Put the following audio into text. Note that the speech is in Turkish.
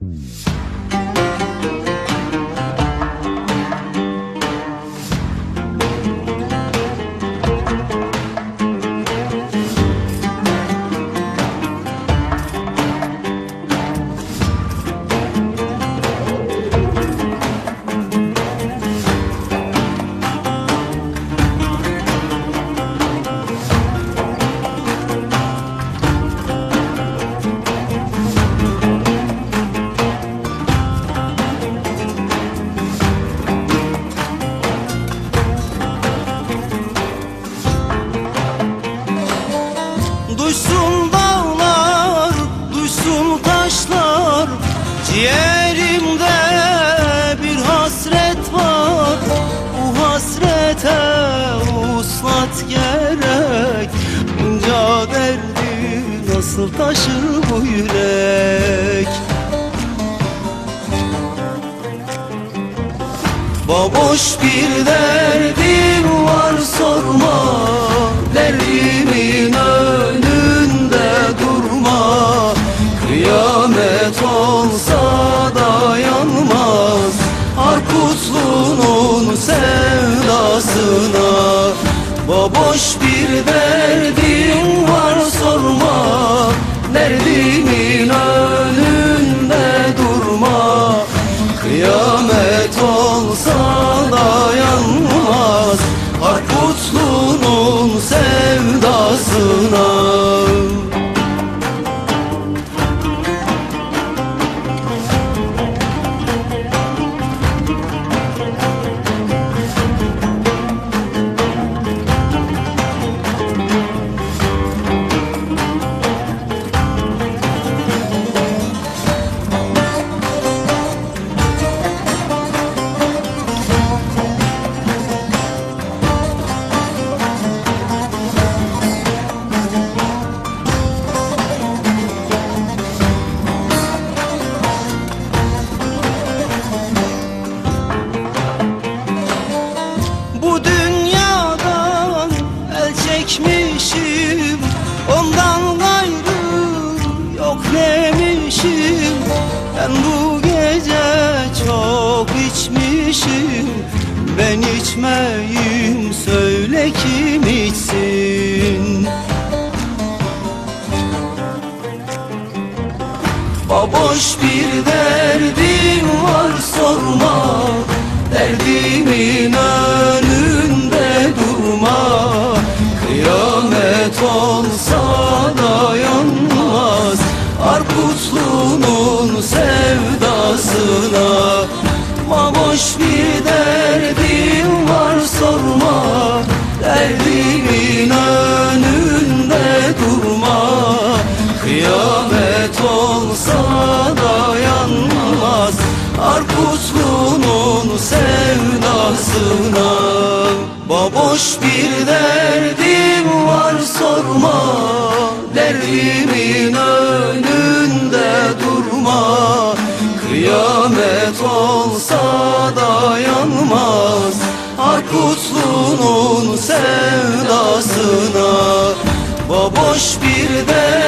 Música Ciğerimde bir hasret var. Bu hasrete uslat gerek. Bunca derdi nasıl taşır bu yürek? Baboş bir derdim var sorma sevdasına. Baboş bir derdim var sorma. Derdimin önünde durma. Kıyamet olsa Ben içmeyim söyle kim içsin? Baboş bir derdim var sorma Derdimin önünde durma. Kıyamet olsa dayanmaz Arputlu'nun sevdasına. Baboş bir derdim sevdasına Baboş bir derdim var sorma. Derdimin önünde durma. Kıyamet olsa dayanmaz Arputlu'nun sevdasına Baboş bir derdim